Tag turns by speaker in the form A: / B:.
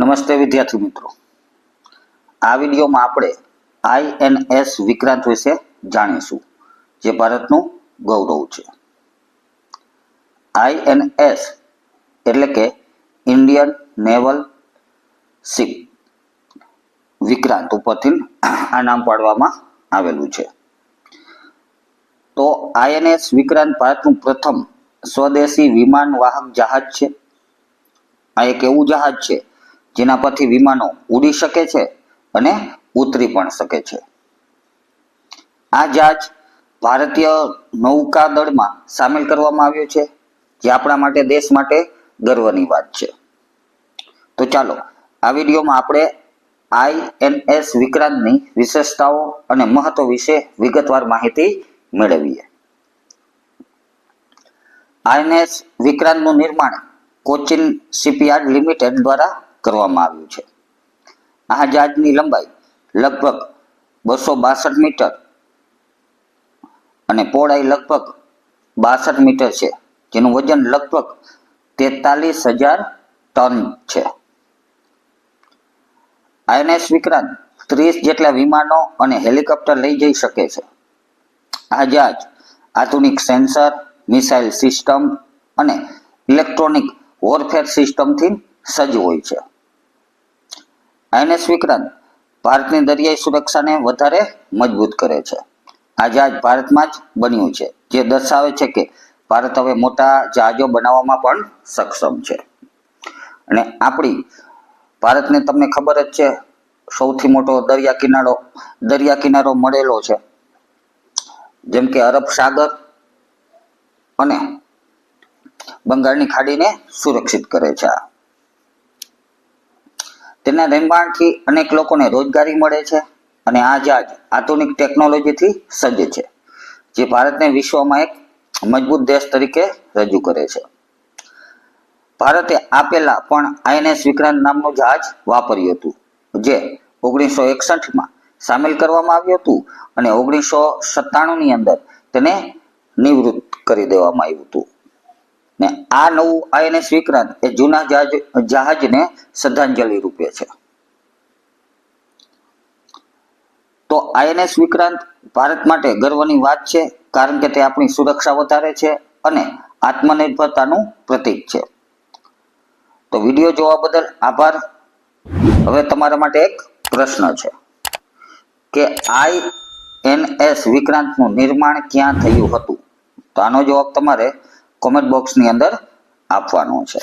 A: નમસ્તે વિદ્યાર્થી મિત્રો. આ વિડીયોમાં આપણે આઈએનએસ વિક્રાંત વિશે જાણીશું, જે ભારતનું ગૌરવ છે. આઈએનએસ એટલે કે ઇન્ડિયન નેવલ શિપ વિક્રાંત ઉપરથી આ નામ પાડવામાં આવેલું છે. તો આઈએનએસ વિક્રાંત ભારતનું પ્રથમ સ્વદેશી વિમાન વાહક જહાજ છે. આ એક એવું જહાજ છે જેના પરથી વિમાનો ઉડી શકે છે અને ઉતરી પણ શકે છે. આ જહાજ ભારતીય નૌકાદળમાં સામેલ કરવામાં આવ્યો છે, જે આપણા માટે દેશ માટે ગર્વની વાત છે. તો ચાલો, આ વિડીયોમાં આપણે આઈએનએસ વિક્રાંતની વિશેષતાઓ અને મહત્વ વિશે વિગતવાર માહિતી મેળવીએ. આઈએનએસ વિક્રાંતનું નિર્માણ કોચિન શિપયાર્ડ લિમિટેડ દ્વારા કરવામાં આવ્યું છે. આ જહાજની લંબાઈ લગભગ બસો બાસઠ મીટર અને પહોળાઈ લગભગ બાસઠ મીટર છે. જેનું વજન લગભગ તેતાલીસ હજાર ટન છે. આઈએનએસ વિક્રાંત ત્રીસ જેટલા વિમાનો અને હેલિકોપ્ટર લઈ જઈ શકે છે. આ જહાજ આધુનિક સેન્સર, મિસાઇલ સિસ્ટમ અને ઇલેક્ટ્રોનિક વોરફેર સિસ્ટમથી સજ્જ હોય છે. આઈએનએસ વિક્રાંત ભારતની દરિયાઈ સુરક્ષાને વધારે મજબૂત કરે છે. આ જહાજ ભારતમાં જ બન્યું છે, જે દર્શાવે છે કે ભારત હવે મોટા જહાજો બનાવવામાં પણ સક્ષમ છે. અને આપણી ભારતને તમને ખબર જ છે, સૌથી મોટો દરિયા કિનારો દરિયા કિનારો મળેલો છે. જેમ કે અરબ સાગર અને બંગાળની ખાડીને સુરક્ષિત કરે છે આ. તેના નિર્માણથી અનેક લોકોને રોજગારી મળે છે અને આ આધુનિક ટેકનોલોજીથી સજ્જ છે, જે ભારતને વિશ્વમાં એક મજબૂત દેશ તરીકે રજૂ કરે છે. ભારતે આપેલા પણ આઈએનએસ વિક્રાંત નામનું જહાજ વાપર્યું હતું, જે ઓગણીસો એકસઠમાં સામેલ કરવામાં આવ્યું હતું અને ઓગણીસો સત્તાણુંની અંદર તેને નિવૃત્ત કરી દેવામાં આવ્યું હતું. ને આ નવું આઈએનએસ વિક્રાંત એ જૂના જહાજ જહાજને શ્રદ્ધાંજલિ રૂપે છે. તો આઈએનએસ વિક્રાંત ભારત માટે ગર્વની વાત છે, કારણ કે તે આપણી સુરક્ષા વધારે છે અને આત્મનિર્ભરતાનું પ્રતીક છે. તો વીડિયો જોવા બદલ આભાર. હવે તમારા માટે એક પ્રશ્ન છે કે આઈ એન એસ વિક્રાંતનું નિર્માણ ક્યાં થયું હતું? તો આનો જવાબ તમારે કોમેન્ટ બોક્સની અંદર આપવાનું છે.